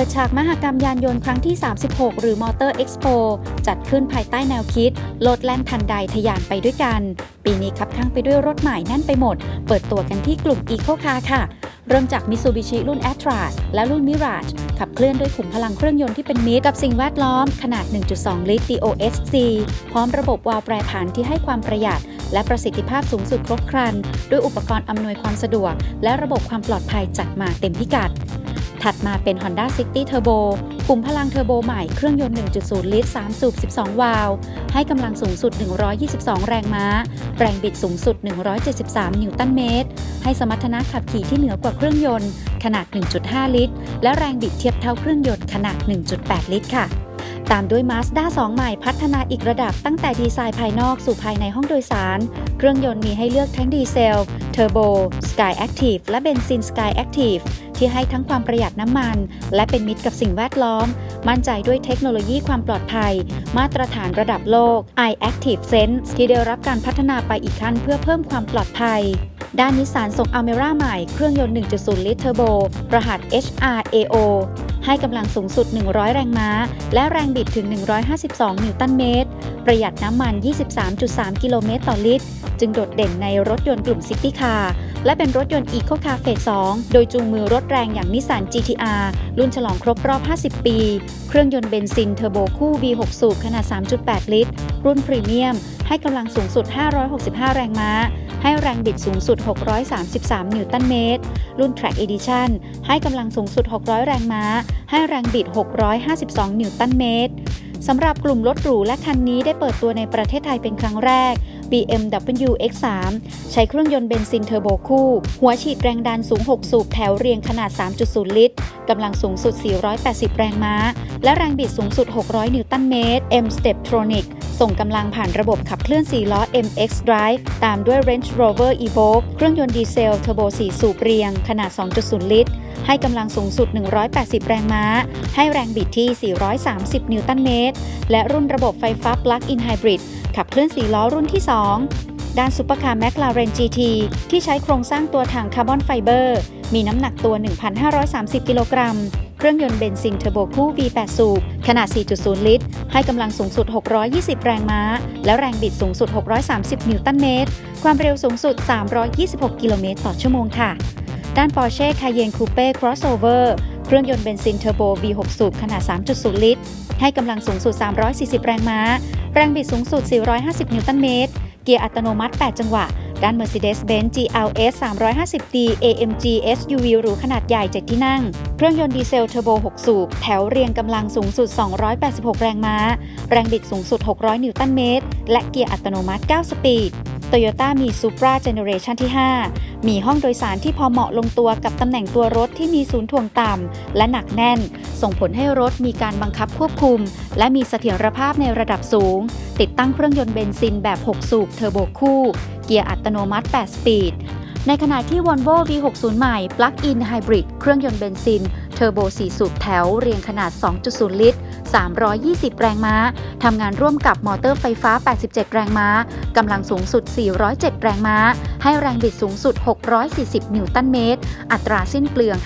ปิดฉากมหกรรมยานยนต์ครั้งที่ 36 หรือ Motor Expo จัดขึ้นภายใต้แนวคิด โลดแล่นทันใดทะยานไปด้วยกัน ปีนี้คับข้างไปด้วยรถใหม่แน่นไปหมด เปิดตัวกันที่กลุ่ม Eco Car ค่ะ เริ่มจาก Mitsubishi รุ่น a t r a s และรุ่น Mirage ขับเคลื่อนด้วยขุมพลังเครื่องยนต์ที่เป็นมิตรกับสิ่งแวดล้อม ขนาด 1.2 ลิตร DOHC พร้อมระบบวาล์วแปรผันที่ให้ความประหยัด และประสิทธิภาพสูงสุดครบครัน ด้วยอุปกรณ์อำนวยความสะดวก และระบบความปลอดภัยจัดมาเต็มพิกัด ถัดมาเป็น Honda City Turbo ขุมพลังเทอร์โบใหม่เครื่องยนต์ 1.0 ลิตร 3 สูบ 12 วาล์ว ให้กำลังสูงสุด 122 แรงม้า แรงบิดสูงสุด 173 นิวตันเมตร ให้สมรรถนะขับขี่ที่เหนือกว่าเครื่องยนต์ ขนาด 1.5 ลิตร และแรงบิดเทียบเท่าเครื่องยนต์ขนาด 1.8 ลิตรค่ะตามด้วย Mazda 2 ใหม่พัฒนาอีกระดับตั้งแต่ดีไซน์ภายนอกสู่ภายในห้องโดยสาร เครื่องยนต์มีให้เลือกทั้งดีเซล เทอร์โบ Sky Active และเบนซิน Sky Active ที่ให้ทั้งความประหยัดน้ำมัน และเป็นมิตรกับสิ่งแวดล้อม มั่นใจด้วยเทคโนโลยีความปลอดภัย มาตรฐานระดับโลก iActive Sense ที่ได้รับการพัฒนาไปอีกขั้นเพื่อเพิ่มความปลอดภัย ด้านนิสสันส่ง Almera ใหม่เครื่องยนต์ 1.0 ลิตรเทอร์โบรหัส HRAO ให้กำลังสูงสุด 100 แรงม้า และแรงบิดถึง 152 นิวตันเมตร ประหยัดน้ำมัน 23.3 กิโลเมตรต่อลิตร จึงโดดเด่นในรถยนต์กลุ่มซิตี้คาร์ และเป็นรถยนต์ Eco Car Phase 2โดยจูงมือรถแรงอย่างนิสสัน GTR รุ่นฉลองครบรอบ 50 ปี เครื่องยนต์เบนซินเทอร์โบคู่ V6 สูบขนาด 3.8 ลิตร รุ่นพรีเมียม ให้กำลังสูงสุด 565 แรงม้า ให้แรงบิดสูงสุด 633 นิวตันเมตร รุ่น Track Edition ให้กำลังสูงสุด 600 แรงม้า ให้แรงบิด 652 นิวตันเมตรสำหรับกลุ่มรถหรูและคันนี้ได้เปิดตัวในประเทศไทยเป็นครั้งแรก BMW X3 ใช้เครื่องยนต์เบนซินเทอร์โบคู่ หัวฉีดแรงดันสูง 6 สูบแถวเรียงขนาด 3.0 ลิตร กำลังสูงสุด 480 แรงม้า และแรงบิดสูงสุด 600 นิวตันเมตร M Steptronic ส่งกำลังผ่านระบบขับเคลื่อน 4 ล้อ MX Drive ตามด้วย Range Rover Evoque เครื่องยนต์ดีเซลเทอร์โบ 4 สูบเรียง ขนาด 2.0 ลิตร ให้กำลังสูงสุด 180 แรงม้า ให้แรงบิดที่ 430 นิวตันเมตร และรุ่นระบบไฟฟ้า Plug-in Hybrid ขับเคลื่อน 4 ล้อรุ่นที่ 2 ด้านซุปเปอร์คาร์ McLaren GT ที่ใช้โครงสร้างตัวถังคาร์บอนไฟเบอร์ มีน้ำหนักตัว 1,530 กิโลกรัม เครื่องยนต์เบนซินเทอร์โบคู่ V8 สูบขนาด 4.0 ลิตร ให้กำลังสูงสุด 620 แรงม้า และแรงบิดสูงสุด 630 นิวตันเมตร ความเร็วสูงสุด 326 กิโลเมตรต่อชั่วโมงค่ะ ด้าน Porsche Cayenne Coupe Crossover เครื่องยนต์เบนซินเทอร์โบ V6 สูบขนาด 3.0 ลิตร ให้กำลังสูงสุด 340 แรงม้า แรงบิดสูงสุด 450 นิวตันเมตร เกียร์อัตโนมัติ 8 จังหวะ ด้าน Mercedes-Benz GLS 350D AMG SUV หรูขนาดใหญ่ 7 ที่นั่ง เครื่องยนต์ดีเซลเทอร์โบ 6 สูบ แถวเรียงกำลังสูงสุด 286 แรงม้า แรงบิดสูงสุด 600 นิวตันเมตร และเกียร์อัตโนมัติ 9 สปีด Toyota มี Supra Generation ที่ 5 มีห้องโดยสารที่พอเหมาะลงตัวกับตำแหน่งตัวรถที่มีศูนย์ถ่วงต่ำและหนักแน่น ส่งผลให้รถมีการบังคับควบคุม และมีเสถียรภาพในระดับสูง ติดตั้งเครื่องยนต์เบนซินแบบ 6 สูบเทอร์โบคู่ เกียร์อัตโนมัติ 8 สปีดในขณะที่ Volvo V60 ใหม่ Plug-in Hybrid เครื่องยนต์เบนซิน ทอร์โบ4สูบแถวเรียงขนาด 2.0 ลิตร 320 แรงม้า ทำงานร่วมกับมอเตอร์ไฟฟ้า 87 แรงม้า กำลังสูงสุด 407 แรงม้า ให้แรงบิดสูงสุด 640 นิวตันเมตร อัตราสิ้นเปลือง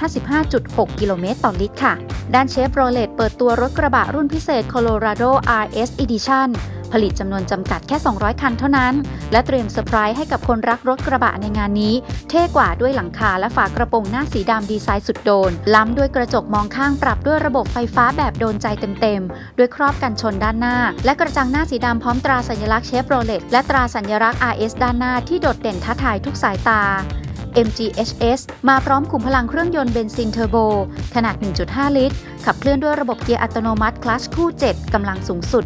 55.6 กิโลเมตรต่อลิตรค่ะ ด้านเชฟโรเลตเปิดตัวรถกระบะรุ่นพิเศษ Colorado RS Edition ผลิตจำนวนจำกัดแค่ 200 คันเท่านั้น และเตรียมเซอร์ไพรส์ให้กับคนรักรถกระบะในงานนี้ เท่กว่าด้วยหลังคาและฝากระโปรงหน้าสีดำดีไซน์สุดโดน ล้ำด้วยกระจกมองข้างปรับด้วยระบบไฟฟ้าแบบโดนใจเต็มๆ ด้วยครอบกันชนด้านหน้า และกระจังหน้าสีดำพร้อมตราสัญลักษณ์เชฟโรเลตและตราสัญลักษณ์ RS ด้านหน้าที่โดดเด่นท้าทายทุกสายตา MGHS มาพร้อมขุมพลังเครื่องยนต์เบนซินเทอร์โบ ขนาด 1.5 ลิตร ขับเคลื่อนด้วยระบบเกียร์อัตโนมัติคลัชคู่ 7 กำลังสูงสุด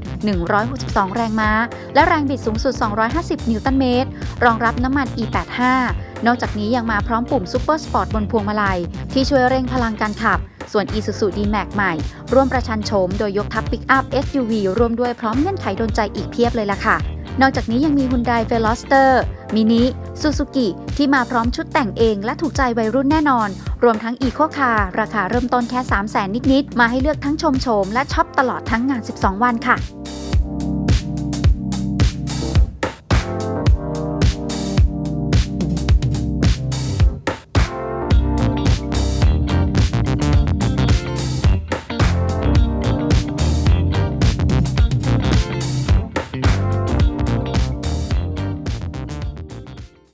162 แรงม้า และแรงบิดสูงสุด 250 นิวตันเมตร รองรับน้ำมัน E85 นอกจากนี้ยังมาพร้อมปุ่ม Super Sport บนพวงมาลัย ที่ช่วยเร่งพลังการขับ ส่วน Isuzu D-Max ใหม่ ร่วมประชันโฉมโดยยกทัพปิกอัพ SUV ร่วมด้วยพร้อมเงื่อนไขโดนใจอีกเพียบเลยล่ะค่ะ นอกจากนี้ยังมี Hyundai Veloster มินิซูซูกิที่มาพร้อมชุดแต่งเองและถูกใจวัยรุ่นแน่นอน รวมทั้งอีโคคาราคาเริ่มต้นแค่ 3 0 0 0 0 0 นิด ๆ มาให้เลือกทั้งชมโฉมและช็อปตลอดทั้งงาน 12 วันค่ะ